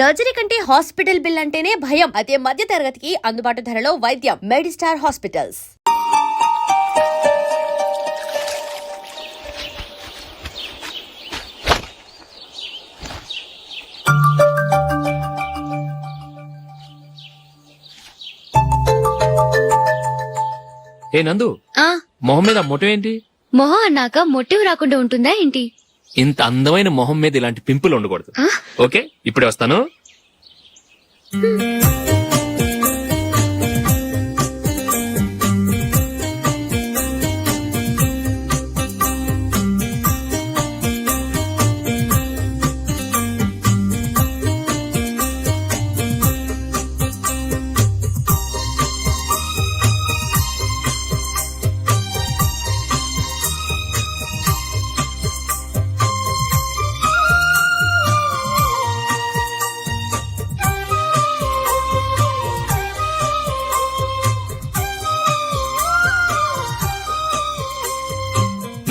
Surgery కంటే hospital bill అంటేనే భయం. అదే మధ్య తరగతికి అందుబాటు ధరలో వైద్యం. Medistar hospitals. ఏ నందు ఆ. మొహం మీద మొటం ఏంటి మొహం అన్నాక మొట్టివి రాకుండా ఉంటుందా ఏంటి? ఇంత అందమైన మొహం మీద ఇలాంటి పింపుల్ ఉండకూడదు? ఓకే? ఇప్పుడే వస్తాను.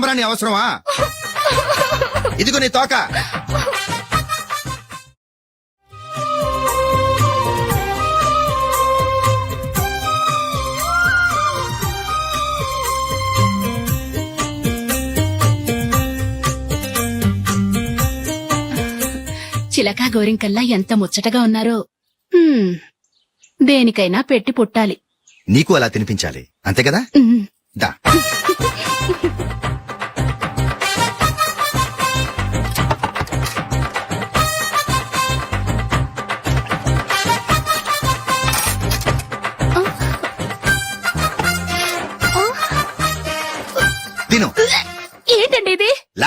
సాంబ్రాణి అవసరమా? ఇదిగో నీ తోక. చిలకా గోరింకల్లా ఎంత ముచ్చటగా ఉన్నారో. దేనికైనా పెట్టి పుట్టాలి. నీకు అలా తినిపించాలి. అంతే కదా. దా.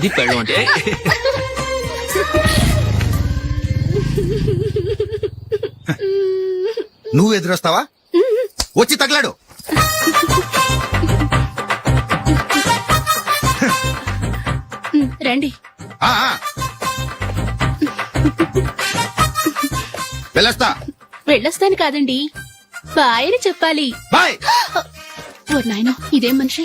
ఇది పెళ్ళం అంటే. నువ్వు ఎదురొస్తావా? వచ్చి తగలాడు. రండి. వెళ్ళొస్తా. వెళ్ళొస్తాను కాదండి. బాయ్ అని చెప్పాలి. బాయ్. ఓ నాయనో ఇదేం మనిషి?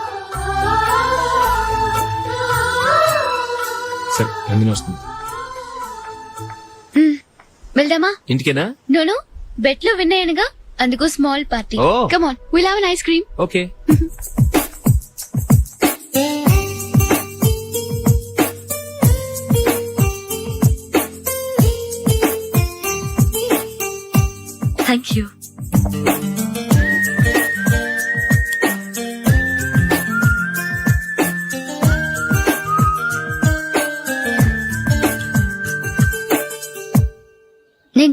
సరే నందిని వస్తుంది వెళ్దామా? ఇంటికేనా? నోను బెట్లో విన్ అయ్యానుగా అందుకు small party. Oh. Come on will have ice cream okay. Thank you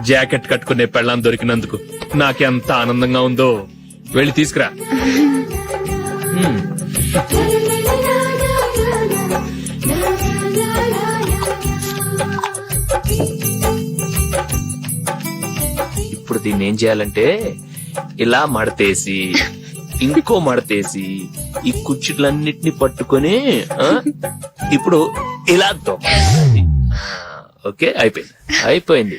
jacket కట్టుకునే పెళ్ళాం దొరికినందుకు నాకెంత ఆనందంగా ఉందో. వెళ్ళి తీసుకురా. ఇప్పుడు దీన్ని ఏం చేయాలంటే ఇలా మడతేసి ఇంకో మడతేసి ఈ కుర్చీలన్నిటిని పట్టుకొని ఆ, ఇప్పుడు ఇలా ఓకే అయిపోయింది. అయిపోయింది.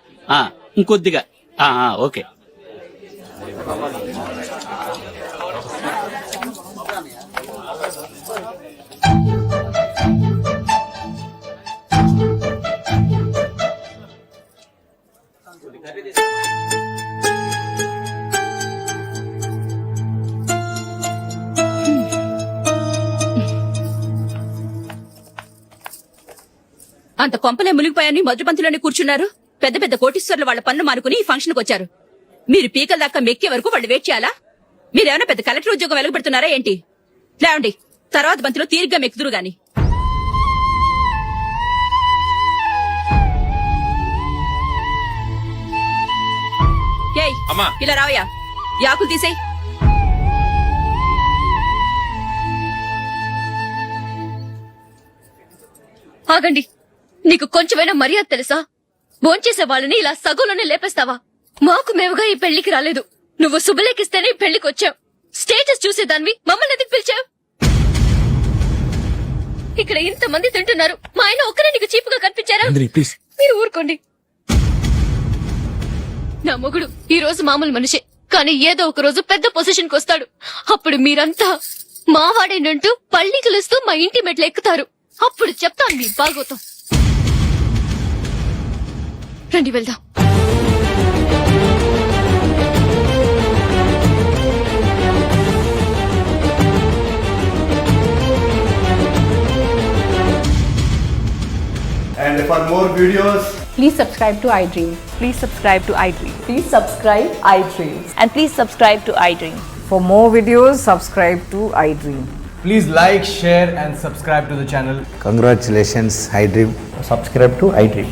ఇంకొద్దిగా. ఆ ఆ, ఓకే. అంత కొంపలే మునిగిపోయాని మొదటి కూర్చున్నారు? పెద్ద పెద్ద కోటీశ్వర్లు వాళ్ళ పన్ను మానుకుని ఈ ఫంక్షన్ వచ్చారు. మీరు పీకల దాకా మెక్కే వరకు వాళ్ళు వెయిట్ చేయాలా? మీరేమైనా పెద్ద కలెక్టర్ ఉద్యోగం వెలగబెడుతున్నారా ఏంటి? లేవండి తర్వాత బంతిలో తీరిగ్గా మెక్కుదురు గాని. ఏయ్ అమ్మా. ఇలా రావయ్యా. యాకులు తీసేయ్. ఆగండి నీకు కొంచెమైనా మర్యాద తెలుసా? భోంచేసే వాళ్ళని ఇలా సగంలోనే లేపేస్తావా? మాకు మేముగా ఈ పెళ్ళికి రాలేదు. నువ్వు శుభలేఖిస్తేనే ఈ పెళ్ళికి వచ్చావు. స్టేటస్ చూసేదాన్ని మమ్మల్ని ఎందుకు పిలిచావు? ఇక్కడ ఇంతమంది తింటున్నారు. మా ఆయన ఒక్కరే నీకు చీపుగా కనిపించారా? మీరు ఊరుకోండి. నా మొగుడు ఈ రోజు మామూలు మనిషే కానీ ఏదో ఒక రోజు పెద్ద పొజిషన్కి వస్తాడు. అప్పుడు మీరంతా మావాడేనంటూ పళ్ళి కలుస్తూ మా ఇంటి మెట్లు ఎక్కుతారు. అప్పుడు చెప్తాను మీ బాగోతం రండి వెళ్దాం And for more videos, Please subscribe to iDream. Please subscribe to iDream. Please subscribe iDream. And please subscribe to iDream. For more videos, subscribe to iDream. please like, share, and subscribe to the channel. IDream Subscribe to iDream.